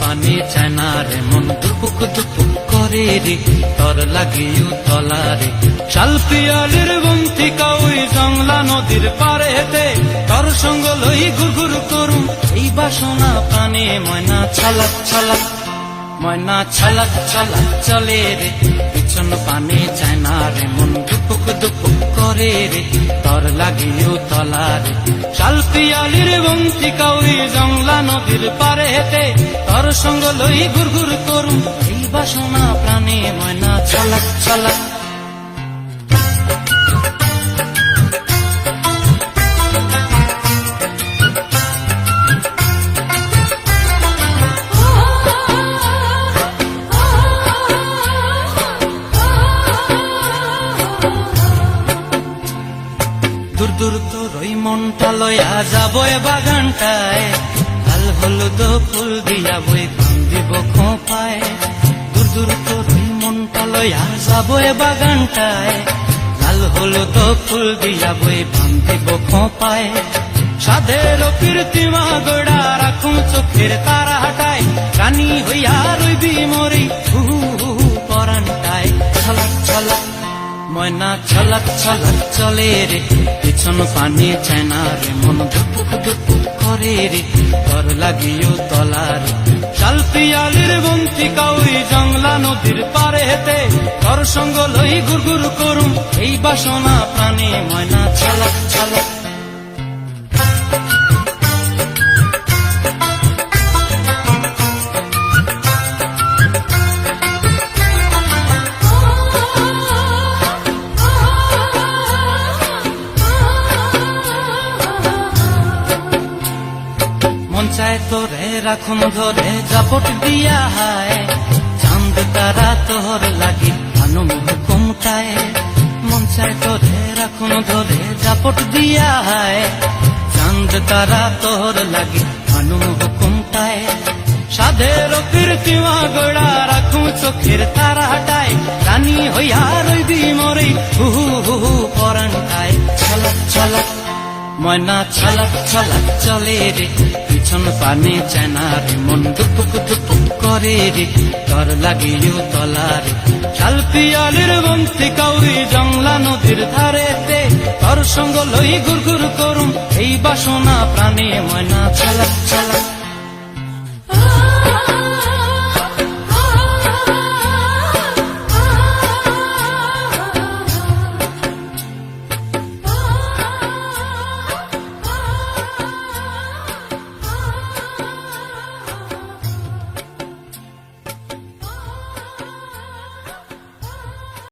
পানি চায় না রে, মন দুপুক দুপুক করে রে, তর লাগিও তলারে শাল পিয়ালের বন্তি কাউই জংলা নদীর পারে হেতে তর সঙ্গ লই ঘুর করুম, এই বাসনা প্রাণে ময়না ছালাক ছালাক ময়না ছালাক ছালাক চলে রে, পিছন পানে চায় না রে, মন দুপুক রে তর লাগিও তলারে শালপিয়ালির বংশি কাউরি জংলা নদীর পারে হেতে তর সঙ্গ লই ঘুর ঘুর করুম। এই বাসনা প্রাণে ময়না চলাক ছালাক দূর দূর তোর ওই মনটা লয়া যাব এ বাগানটায়। লাল হলুদ ফুল দিয়া বই কান দিব খোঁপায়। দূর দূর তোর ওই মনটা লয়া যাব এ বাগানটায়। লাল হলুদ ফুল দিয়া বই কান দিব খোঁপায়। সাধের কীর্তিমা গোড়া রাখুন চোখের তারা হাটায় রানী হইয়া রইবি মরি, হু হু ময়না ছলক ছলক চলে রে। পিছন পানি চেনারে মন দুপুক দুপুক করে রে, তর লাগিও তলার শালপিয়ালির বন্তি কাউরি জংলা নদীর পারে হেতে তর সঙ্গ লই গুর গুর করুম, এই বাসনা প্রাণে ময়না ছালা ছলক চায় তোরে, রাখুন ধরে জাপট দিয়া হায়। চাঁদ তারা তোর লাগি আনুম হুকুমটায় মন চায় তোরে, রাখুন ধরে জাপট দিয়া হায়। চাঁদ তারা তোর লাগি আনুম হুকুমটায় সাধের কীর্তিমা গোড়া রাখুন চোখের তারা হাটায় রানী হইয়া রইবি মরে, হু হু হু পরানটায় ছলক ছলক ময়না ছলক ছলক চলে রে, পিছন পানে চেনা রে, মন দুপুক দুপুক করে রে তর লাগিও তলা রে। খাল পিয়ালির বন্তি কাউরি জংলা নদীর ধারেতে, তর সঙ্গ লই গুর গুর করুম, এই বাসনা প্রাণে ময়না ছলক ছলক